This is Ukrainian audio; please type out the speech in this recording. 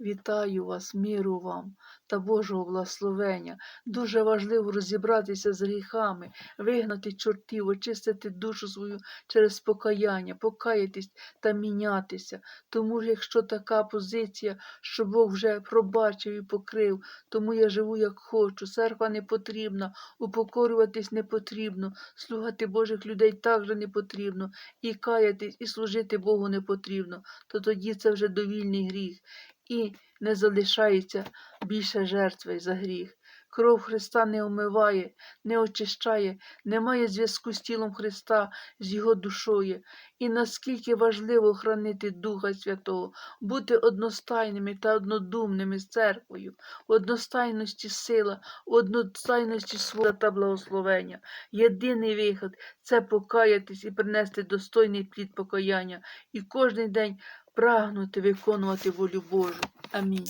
Вітаю вас, миру вам та Божого благословення. Дуже важливо розібратися з гріхами, вигнати чортів, очистити душу свою через покаяння, покаятись та мінятися. Тому ж, якщо така позиція, що Бог вже пробачив і покрив, тому я живу як хочу. Церква не потрібна, упокорюватись не потрібно, слухати Божих людей також не потрібно, і каятись, і служити Богу не потрібно, то тоді це вже довільний гріх і не залишається більше жертви за гріх. Кров Христа не омиває, не очищає, немає зв'язку з тілом Христа, з Його душою. І наскільки важливо хранити Духа Святого, бути одностайними та однодумними з церквою, в одностайності сила, в одностайності свобода та благословення. Єдиний вихід це покаятись і принести достойний плід покаяння, і кожен день прагнути виконувати волю Божу. Амінь.